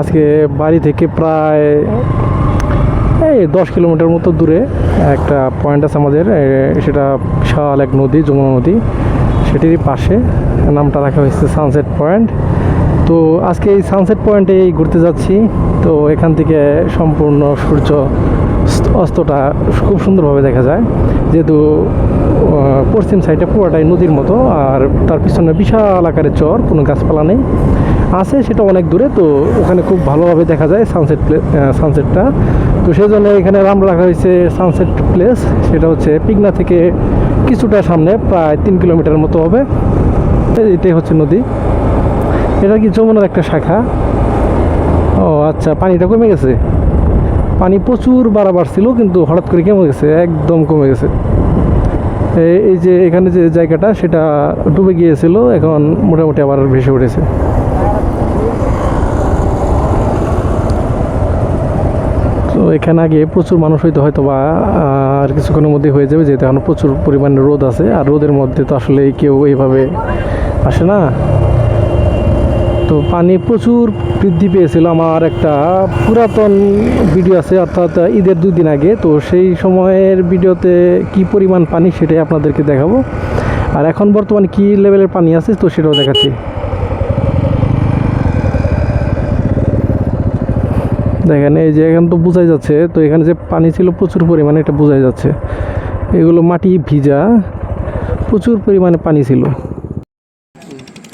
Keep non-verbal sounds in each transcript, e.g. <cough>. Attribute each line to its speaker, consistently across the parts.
Speaker 1: আজকে বাড়ি থেকে প্রায়, এই দশ কিলোমিটার মতো দূরে একটা পয়েন্ট আছে আমাদের সেটা বিশাল এক নদী, যমুনা নদী। সেটিরই পাশে নামটা রাখা হয়েছে সানসেট পয়েন্ট তো আজকে এই সানসেট পয়েন্টেই ঘুরতে যাচ্ছি। তো এখান থেকে সম্পূর্ণ সূর্য অস্তটা খুব সুন্দরভাবে দেখা যায়। যেহেতু পশ্চিম সাইডে পুরোটাই নদীর মতো, আর তার পিছনে বিশাল আকারের চর, কোনো গাছপালা নেই। আছে, সেটা অনেক দূরে, তো ওখানে খুব ভালোভাবে দেখা যায় সানসেট সানসেটটা তো সেই জন্য এখানে নাম রাখা হয়েছে সানসেট প্লেস সেটা হচ্ছে পিগনা থেকে কিছুটা সামনে, প্রায় তিন কিলোমিটার মতো হবে। এটাই হচ্ছে নদী। এটা কি যমুনার একটা শাখা? ও আচ্ছা পানিটা কমে গেছে? পানি প্রচুর বাড়াবার ছিল, কিন্তু হঠাৎ করে কমে গেছে? একদম কমে গেছে। এই যে এখানে যে জায়গাটা, সেটা ডুবে গিয়েছিল, এখন মোটামুটি আবার ভেসে উঠেছে। এখানে আগে প্রচুর মানুষ হইতে হয়তো বা আর কিছুক্ষণের মধ্যে হয়ে যাবে, যেহেতু এখন প্রচুর পরিমাণে রোদ আছে। আর রোদের মধ্যে তো আসলে কেউ এইভাবে আসে না। তো পানি প্রচুর বৃদ্ধি পেয়েছিল। আমার একটা পুরাতন ভিডিও আছে, অর্থাৎ ঈদের দুই দিন আগে। তো সেই সময়ের ভিডিওতে কি পরিমাণ পানি সেটাই আপনাদেরকে দেখাবো। আর এখন বর্তমানে কি লেভেলের পানি আছে, তো সেটাও দেখাচ্ছি। দেখেন এই যে এখানে তো বোঝাই যাচ্ছে তো এখানে যে পানি ছিল প্রচুর পরিমাণে এটা বোঝাই যাচ্ছে। এগুলো মাটি ভিজা প্রচুর পরিমাণে পানি ছিল।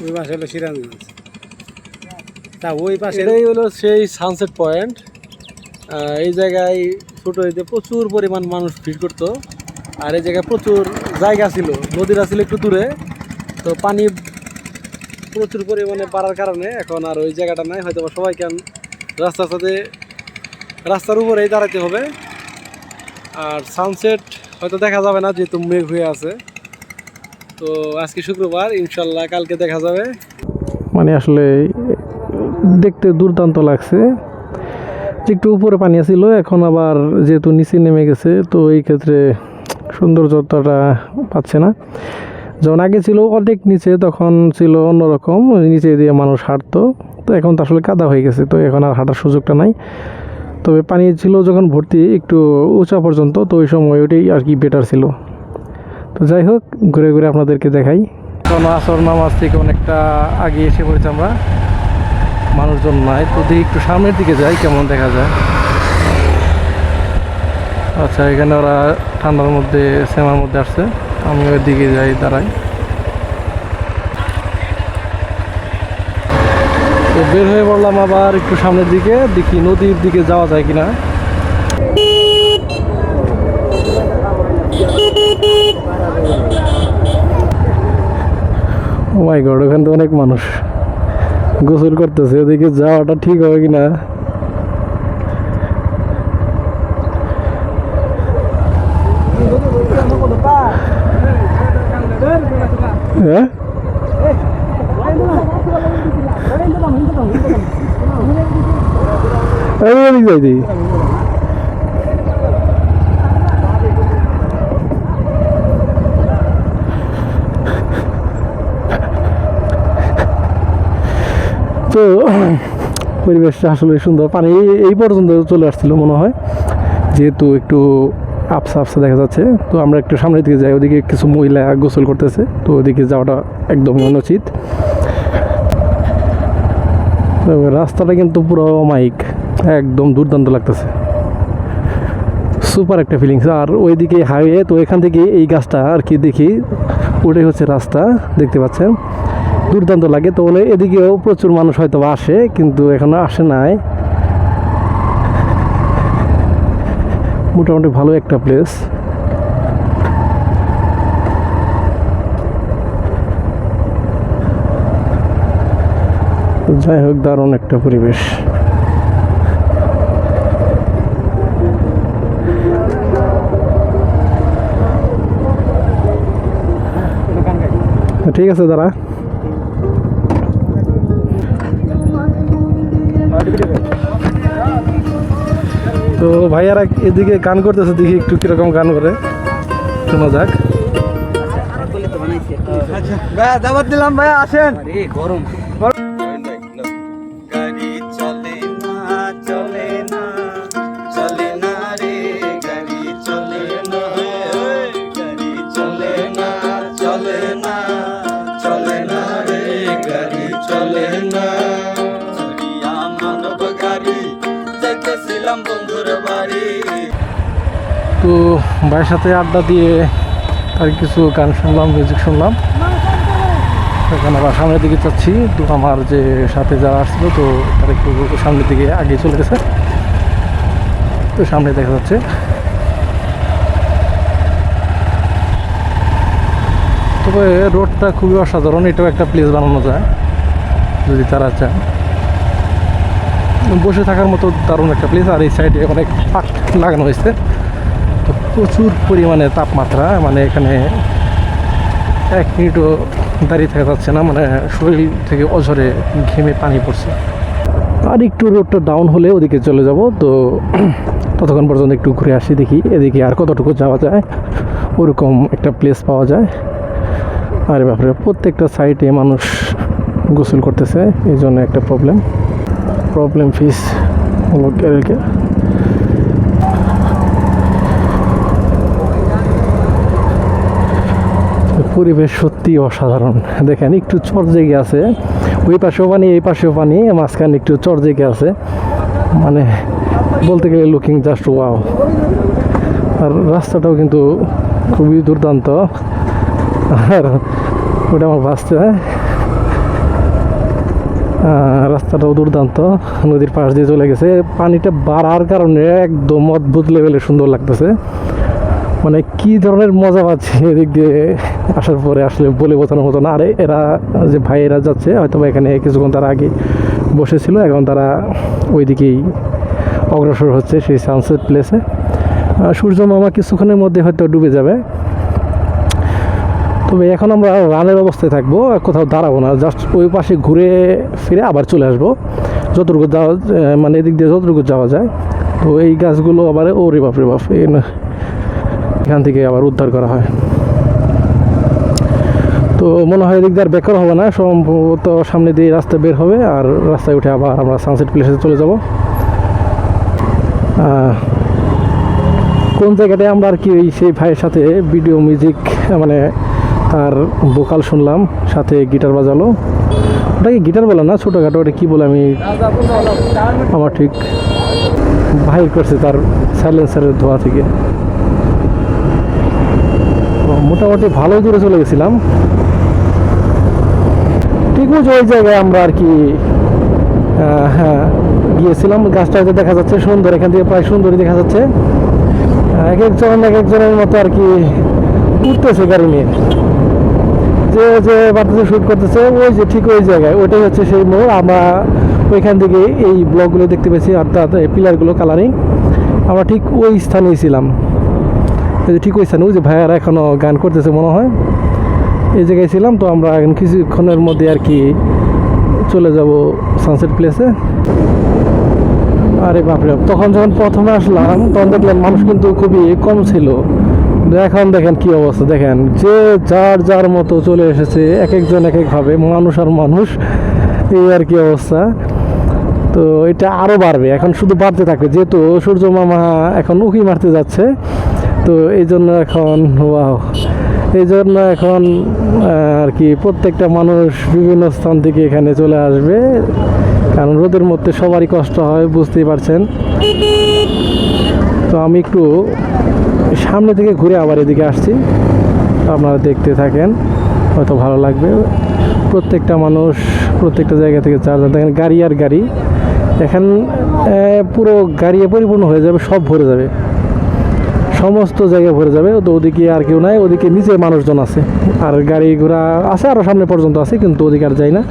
Speaker 2: ওই পাশে হলো সিরাজগঞ্জ তা ওই পাশে এটাই হলো সেই সানসেট পয়েন্ট এই জায়গায় ছোটো হইতে প্রচুর পরিমাণ মানুষ ভিড় করতো। আর এই জায়গায় প্রচুর জায়গা ছিল নদীটা ছিল একটু দূরে। তো পানি প্রচুর পরিমাণে বাড়ার কারণে এখন আর ওই জায়গাটা নাই। হয়তো বা সবাই কেন রাস্তার সাথে রাস্তার উপরেই দাঁড়াতে হবে। আর সানসেট হয়তো দেখা যাবে না, যেহেতু মেঘ হয়ে আছে। তো আজকে শুক্রবার, ইনশাল্লাহ কালকে দেখা যাবে।
Speaker 1: মানে আসলে দেখতে দুর্দান্ত লাগছে। একটু উপরে পানি ছিল এখন আবার যেহেতু নিচে নেমে গেছে, তো এই ক্ষেত্রে সৌন্দর্যতাটা পাচ্ছে না। যখন আগে ছিল অনেক নিচে, তখন ছিল অন্যরকম, নিচে দিয়ে মানুষ হাঁটতো। তো এখন তো আসলে কাদা হয়ে গেছে, তো এখন আর হাঁটার সুযোগটা নাই। তবে পানি ছিল যখন ভর্তি একটু উঁচা পর্যন্ত, তো ওই সময় ওইটাই আর কি বেটার ছিল। তো যাই হোক, ঘুরে ঘুরে আপনাদেরকে দেখাই। এখন আসর নামাজ থেকে অনেকটা আগে এসে পড়েছি আমরা। মানুষজন নাই, তো দেখি একটু সামনের দিকে যাই, কেমন দেখা যায়। আচ্ছা এখানে ওরা ঠান্ডার মধ্যে সেমার মধ্যে আসছে। আমি ওই দিকে যাই, দাঁড়াই। তো বের হয়ে পড়লাম আবার একটু সামনের দিকে, দেখি নদীর দিকে যাওয়া যায় কিনা। ও মাই গড ওখানে তো অনেক মানুষ। গোসল করতেছে ওদিকে যাওয়াটা ঠিক হবে কিনা? হ্যাঁ? তো, পরিবেশটা আসলে সুন্দর। পানি এই- পর্যন্ত চলে আসছিল মনে হয়। যেহেতু একটু আপসা আপসা দেখা যাচ্ছে, তো আমরা একটু সামনের দিকে যাই। ওদিকে কিছু মহিলা গোসল করতেছে, তো ওদিকে যাওয়াটা একদম অনুচিত। রাস্তাটা কিন্তু পুরো মাইক, একদম দুর্দান্ত লাগতেছে। সুপার একটা ফিলিংস আর ওইদিকে হাইওয়ে তো এখান থেকে এই গাছটা আর কি দেখি, ওটাই হচ্ছে রাস্তা, দেখতে পাচ্ছেন। দুর্দান্ত লাগে, তো বলে এদিকেও প্রচুর মানুষ হয়তো আসে, কিন্তু এখনও আসে নাই। মোটামুটি ভালো একটা প্লেস যাই হোক দারুণ একটা পরিবেশ। ঠিক আছে দাঁড়া। তো ভাইয়ারা এদিকে গান করতেছে দেখি একটু কীরকম গান করে। শোনা যাক।
Speaker 3: ভাইয়া দিলাম ভাইয়া আসেন।
Speaker 2: গরম।
Speaker 1: তো ভাইয়ের সাথে আড্ডা দিয়ে আর কিছু গান শুনলাম মিউজিক শুনলাম। এখন আবার সামনের দিকে যাচ্ছি। তো আমার যে সাথে যারা আসছিল, তো তারা একটু সামনের দিকে আগে চলে গেছে। তো সামনে দেখা যাচ্ছে। তবে রোডটা খুবই অসাধারণ। এটাও একটা প্লেস বানানো যায়, যদি তারা চায়। বসে থাকার মতো দারুণ একটা প্লেস আর এই সাইডে অনেক পাক লাগানো হয়েছে। তো প্রচুর পরিমাণে তাপমাত্রা মানে এখানে এক মিনিটও দাঁড়িয়ে থাকা যাচ্ছে না মানে শরীর থেকে অঝরে ঘেমে পানি পড়ছে। আর একটু রোডটা ডাউন হলে ওদিকে চলে যাব। তো <clears throat> ততক্ষণ পর্যন্ত একটু ঘুরে আসি, দেখি এদিকে আর কতটুকু যাওয়া যায়। ওরকম একটা প্লেস পাওয়া যায়। আর ব্যাপারে প্রত্যেকটা সাইটে মানুষ গোসল করতেছে, এই জন্য একটা প্রবলেম প্রবলেম ফিস পরিবেশ সত্যি অসাধারণ। দেখেন, একটু চর জেগে আছে। ওই পাশেও পানি, এই পাশেও পানি, মাঝখানে একটু চর জেগে আছে। মানে বলতে গেলে লুকিং জাস্ট ওয়াও আর রাস্তাটাও কিন্তু খুবই দুর্দান্ত। আর ওটা আমার বাসতে রাস্তাটাও দুর্দান্ত, নদীর পাশ দিয়ে চলে গেছে। পানিটা বাড়ার কারণে একদম অদ্ভুত লেভেলে সুন্দর লাগতেছে। মানে কি ধরনের মজা পাচ্ছি এদিক দিয়ে আসার পরে আসলে বলে বোঝানোর মতো না। আরে, এরা যে ভাইয়েরা যাচ্ছে হয়তো এখানে কিছুক্ষণ তারা আগে বসেছিল, এখন তারা ওইদিকেই অগ্রসর হচ্ছে সেই সানসেট প্লেসে সূর্য মামা কিছুক্ষণের মধ্যে হয়তো ডুবে যাবে। তবে এখন আমরা রানের অবস্থায় থাকব কোথাও দাঁড়াবো না। জাস্ট ওই পাশে ঘুরে ফিরে আবার চলে আসব। যতটুকু যাওয়া মানে এদিক দিয়ে যতটুকু যাওয়া যায়। তো এই গাছগুলো আবার বাপ রে বাপ এই না, এখান থেকে আবার উদ্ধার করা হয়। তো মনে হয় এদিক দিয়ে আর বেকার হবে না, সম্ভবত সামনে দিয়ে রাস্তা বের হবে, আর রাস্তায় উঠে আবার আমরা সানসেট প্লেসে চলে যাব। কোন জায়গাটায় আমরা আর কি ওই সেই ভাইয়ের সাথে ভিডিও মিউজিক মানে তার ভোকাল শুনলাম, সাথে গিটার বাজালো। ওটাকে গিটার বলে না, ছোটোখাটো? ওটা কী বলে আমি আমার ঠিক বাহির করছে তার সাইলেন্সারের ধোয়া থেকে। মোটামুটি ভালোই দূরে চলে গেছিলাম। ঠিক বুঝো ওই জায়গায় আমরা আর কি হ্যাঁ গিয়েছিলাম। গাছটা হয়তো দেখা যাচ্ছে সুন্দর, এখান থেকে প্রায় সুন্দরই দেখা যাচ্ছে। এক একজন, এক একজনের মতো আর কি উঠতেছে গাড়ি নিয়ে। যে যে বাতাসে শুট করতেছে, ওই যে ঠিক ওই জায়গায়, ওইটাই হচ্ছে সেই মোড়। আমরা ওইখান থেকে এই ব্লকগুলো দেখতে পেয়েছি, অর্থাৎ পিলারগুলো কালারিং আমরা ঠিক ওই স্থানেই ছিলাম। ঠিক ওই স্থানে, ওই যে ভাইয়ারা এখনও গান করতেছে মনে হয়। এই জায়গায় ছিলাম, তো আমরা কিছুক্ষণের মধ্যে আর কি চলে যাব সানসেট প্লেসে আরে বাপরে, তখন যখন প্রথমে আসলাম, তখন দেখলাম মানুষ কিন্তু খুবই কম ছিল। এখন দেখেন কি অবস্থা, দেখেন। যে যার যার মতো চলে এসেছে এক একজন এক একভাবে মানুষ আর মানুষ, এই আর কি অবস্থা। তো এটা আরও বাড়বে, এখন শুধু বাড়তে থাকবে, যেহেতু সূর্য মামা এখন উকি মারতে যাচ্ছে, তো এই জন্য এখন, ওয়াও। এই জন্য এখন আর কি প্রত্যেকটা মানুষ বিভিন্ন স্থান থেকে এখানে চলে আসবে, কারণ রোদের মধ্যে সবারই কষ্ট হয়, বুঝতেই পারছেন। তো আমি একটু সামনে থেকে ঘুরে আবার এদিকে আসছি। আপনারা দেখতে থাকেন, হয়তো ভালো লাগবে। প্রত্যেকটা মানুষ, প্রত্যেকটা জায়গা থেকে চারজন দেখেন গাড়ি আর গাড়ি। এখন পুরো গাড়ি পরিপূর্ণ হয়ে যাবে, সব ভরে যাবে। সমস্ত জায়গায় ভরে যাবে। তো ওদিকে আর কেউ নাই, ওদিকে নিচে মানুষজন আছে। আর গাড়ি ঘোড়া আছে আরও সামনে পর্যন্ত আছে, কিন্তু ওদিকে আর যাই না।